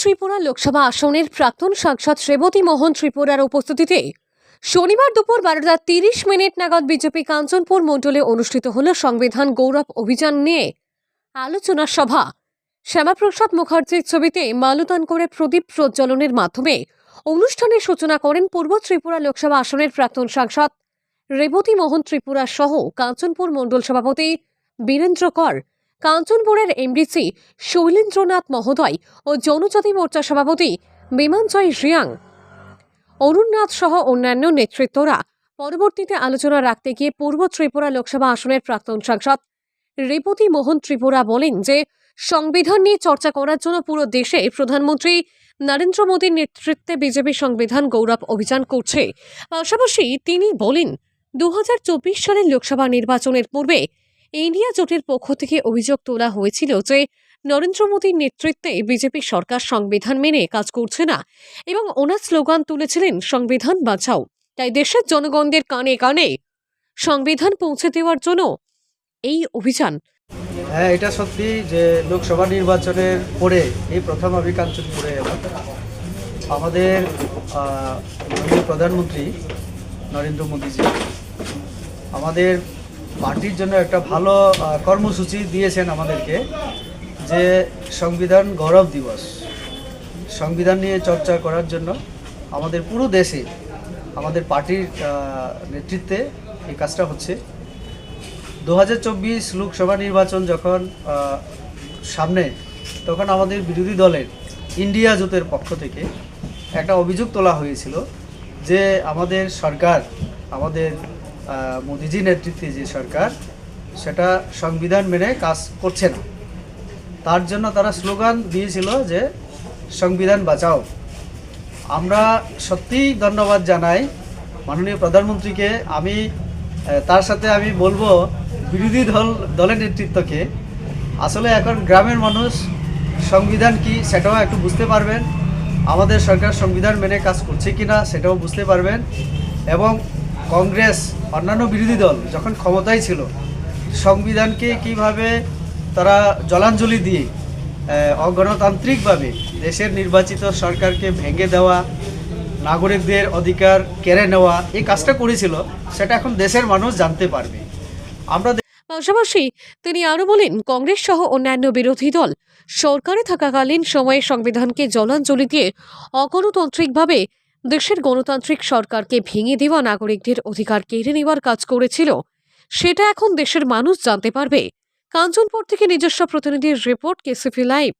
ত্রিপুরা লোকসভা আসনের প্রাক্তন সাংসদ রেবতী মোহন ত্রিপুরার উপস্থিতিতে শনিবার দুপুর বারোটা তিরিশ মিনিট নাগাদ বিজেপি কাঞ্চনপুর মণ্ডলে অনুষ্ঠিত হল সংবিধান গৌরব অভিযান নিয়ে আলোচনা সভা। শ্যামাপ্রসাদ মুখার্জির ছবিতে মাল্যদান করে প্রদীপ প্রজ্বলনের মাধ্যমে অনুষ্ঠানের সূচনা করেন পূর্ব ত্রিপুরা লোকসভা আসনের প্রাক্তন সাংসদ রেবতী মোহন ত্রিপুরা সহ কাঞ্চনপুর মণ্ডল সভাপতি বীরেন্দ্র কর। কাঞ্চনপুরের এমডিসি শৈলেন্দ্রনাথ মহোদয় ও জনজাতি মোর্চা সভাপতি বিমানজয় রিয়াং। অরুণনাথ সহ অন্যান্য নেতৃত্বরা পরবর্তীতে আলোচনা রাখতে গিয়ে পূর্ব ত্রিপুরা লোকসভা আসনের প্রাক্তন সাংসদ রেবতী মোহন ত্রিপুরা বলেন যে, সংবিধান নিয়ে চর্চা করার জন্য পুরো দেশে প্রধানমন্ত্রী নরেন্দ্র মোদীর নেতৃত্বে বিজেপি সংবিধান গৌরব অভিযান করছে। পাশাপাশি তিনি বলেন দু হাজার চব্বিশ সালের লোকসভা নির্বাচনের পূর্বে ইন্ডিয়া জোটের পক্ষ থেকে অভিযোগ তোলা হয়েছিল যে নরেন্দ্র মোদীর নেতৃত্বে বিজেপি সরকার সংবিধান মেনে কাজ করছে না এবং ওনার স্লোগান তুলেছিলেন, সংবিধান বাঁচাও। তাই দেশের জনগণদের কানে কানে সংবিধান পৌঁছে দেওয়ার জন্য এই অভিযান। হ্যাঁ এটা সত্যি যে লোকসভা নির্বাচনের পরে, এই প্রথম আমি কাঞ্চনপুরে এলাম। আমাদের প্রধানমন্ত্রী নরেন্দ্র মোদীজি, আমাদের পার্টির জন্য একটা ভালো কর্মসূচি দিয়েছেন আমাদেরকে যে সংবিধান গৌরব দিবস। সংবিধান নিয়ে চর্চা করার জন্য আমাদের পুরো দেশে, আমাদের পার্টির নেতৃত্বে এই কাজটা হচ্ছে। দু হাজার চব্বিশ লোকসভা নির্বাচন যখন সামনে, তখন আমাদের বিরোধী দলের ইন্ডিয়া জোটের পক্ষ থেকে একটা অভিযোগ তোলা হয়েছিল যে আমাদের সরকার, আমাদের মোদিজি নেতৃত্বে যে সরকার, সেটা সংবিধান মেনে কাজ করছে না। তার জন্য তারা স্লোগান দিয়েছিল যে, সংবিধান বাঁচাও। আমরা সত্যিই ধন্যবাদ জানাই মাননীয় প্রধানমন্ত্রীকে। আমি তার সাথে আমি বলব, বিরোধী দল, দলের নেতৃত্বকে, আসলে এখন গ্রামের মানুষ সংবিধান কি সেটাও একটু বুঝতে পারবেন। আমাদের সরকার সংবিধান মেনে কাজ করছে কি না সেটাও বুঝতে পারবেন। এবং কংগ্রেস, অন্যান্য বিরোধী দল যখন ক্ষমতায় ছিল, সংবিধানকে কীভাবে তারা জলাঞ্জলি দিয়ে অগণতান্ত্রিকভাবে দেশের নির্বাচিত সরকারকে ভেঙে দেওয়া, নাগরিকদের অধিকার কেড়ে নেওয়া এই কাজটা করেছিল, সেটা এখন দেশের মানুষ জানতে পারবে। আমরা পাশাপাশি তিনি আরও বলেন, কংগ্রেস সহ অন্যান্য বিরোধী দল সরকারে থাকাকালীন সময়ে সংবিধানকে জলাঞ্জলি দিয়ে অগণতান্ত্রিকভাবে দেশের গণতান্ত্রিক সরকারকে ভেঙে দেওয়া নাগরিকদের অধিকার কেড়ে নেওয়ার কাজ করেছিল, সেটা এখন দেশের মানুষ জানতে পারবে। কাঞ্চনপুর থেকে নিজস্ব প্রতিনিধির রিপোর্ট, কেসিফি লাইভ।